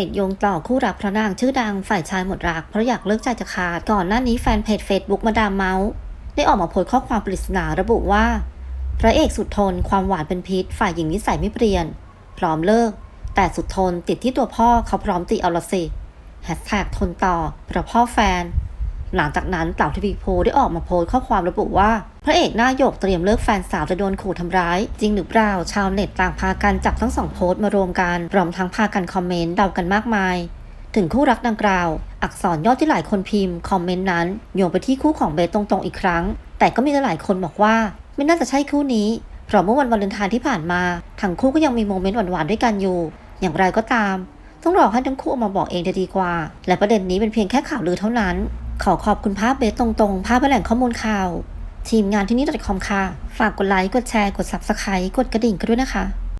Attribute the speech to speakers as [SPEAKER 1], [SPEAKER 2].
[SPEAKER 1] น็ตโยงต่อคู่รักพระนางชื่อดังฝ่ายชายหมดรักเพราะอยากเลิกใจจะขาดก่อนหน้านี้แฟนเพจ Facebook มาดามเมาส์ได้ออกมาโพสต์ข้อความปริศนาระบุว่า พระเอกสุดทนความหวานเป็นพิษ ฝ่ายหญิงนิสัยไม่เปลี่ยน พร้อมเลิก แต่สุดทนติดที่ตัวพ่อเขาพร้อมตีเอาละสิแฮชแท็กทนต่อเพราะพ่อแฟน หลังจากนั้นเต่าทวีโพได้ออกมาโพสข้อความระบุว่า พระเอกหน้าโยกเตรียมเลิกแฟนสาวจะโดนขู่ทำร้าย จริงหรือเปล่าชาวเน็ตต่างพากันจับทั้งสองโพสมารวมกันพร้อมทั้งพากันคอมเมนต์เดากันมากมาย ถึงคู่รักดังกล่าว อักษรย่อที่หลายคนพิมพ์คอมเมนต์นั้นโยงไปที่คู่ของเบสตรงๆอีกครั้ง แต่ก็มีหลายคนบอกว่า ไม่น่าจะใช่คู่นี้เพราะเมื่อวันวาเลนไทน์ที่ผ่านมาทั้งคู่ก็ยังมีโมเมนต์หวานๆด้วยกันอยู่ อย่างไรก็ตามต้องรอให้ทั้งคู่ออกมาบอกเองจะดีกว่า และประเด็นนี้เป็นเพียงแค่ข่าวลือเท่านั้น ขอขอบคุณภาพเบสตรงๆ ภาพแหล่งข้อมูลข่าว ทีมงานที่นี่ .com ค่ะ ฝากกดไลค์ กดแชร์ กด Subscribe กดกระดิ่งกันด้วยนะคะ